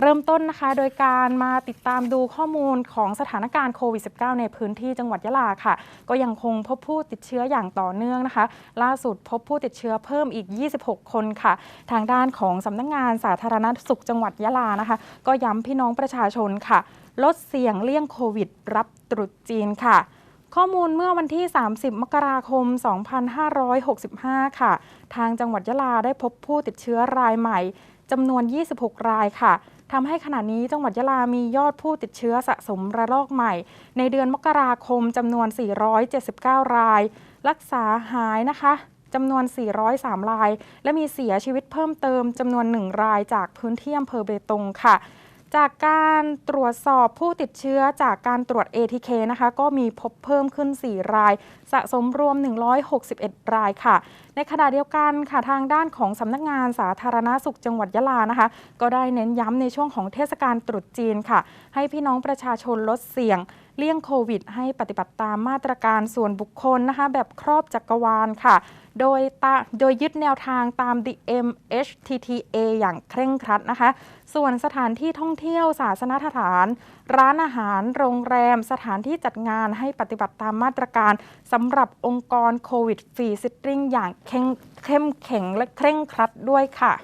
เริ่มต้นนะคะโดยการมาติดตามดูข้อมูลของสถานการณ์โควิด -19 ในพื้นที่จังหวัดยะลาค่ะ ก็ยังคงพบผู้ติดเชื้ออย่างต่อเนื่องนะคะ ล่าสุดพบผู้ติดเชื้อเพิ่มอีก 26 คนค่ะ ทางด้านของสำนักงงานสาธารณสุขจังหวัดยะลานะคะ ก็ย้ำพี่น้องประชาชนค่ะ ลดเสี่ยงเลี่ยงโควิด รับตรุษจีนค่ะข้อมูลเมื่อวันที่ 30 มกราคม 2565 ค่ะ ทางจังหวัดยะลาได้พบผู้ติดเชื้อรายใหม่จำนวน 26 รายค่ะ ทำให้ขณะนี้จังหวัดยะลามียอดผู้ติดเชื้อสะสมระลอกใหม่ ในเดือนมกราคมจำนวน 479 ราย รักษาหายนะคะจำนวน 403 ราย และมีเสียชีวิตเพิ่มเติมจำนวน 1 รายจากพื้นที่อำเภอเบตงค่ะ จากการตรวจสอบผู้ติดเชื้อจากการตรวจ ATK นะคะ ก็มีพบเพิ่มขึ้น 4 ราย สะสมรวม 161 รายค่ะ ในขณะเดียวกันค่ะทางด้านของสำนักงานสาธารณาสุขจังหวัดยะลานะคะ ก็ได้เน้นย้ำในช่วงของเทศกาลตรุษจีนค่ะ ให้พี่น้องประชาชนลดเสี่ยงเลี่ยงโควิด ให้ปฏิบัติตามมาตรการส่วนบุคคลนะคะ แบบครอบจักรวาลค่ะ โดยตาโดยยึดแนวทางตาม DMHTTA อย่างเคร่งครัดนะคะ ส่วนสถานที่ท่องเที่ยวศาสนสถาน ร้านอาหาร โรงแรม สถานที่จัดงานให้ปฏิบัติตามมาตรการสำหรับองค์กรโควิดฟรีซิตติ้งอย่างเข้มแข็งและเคร่งครัดด้วยค่ะ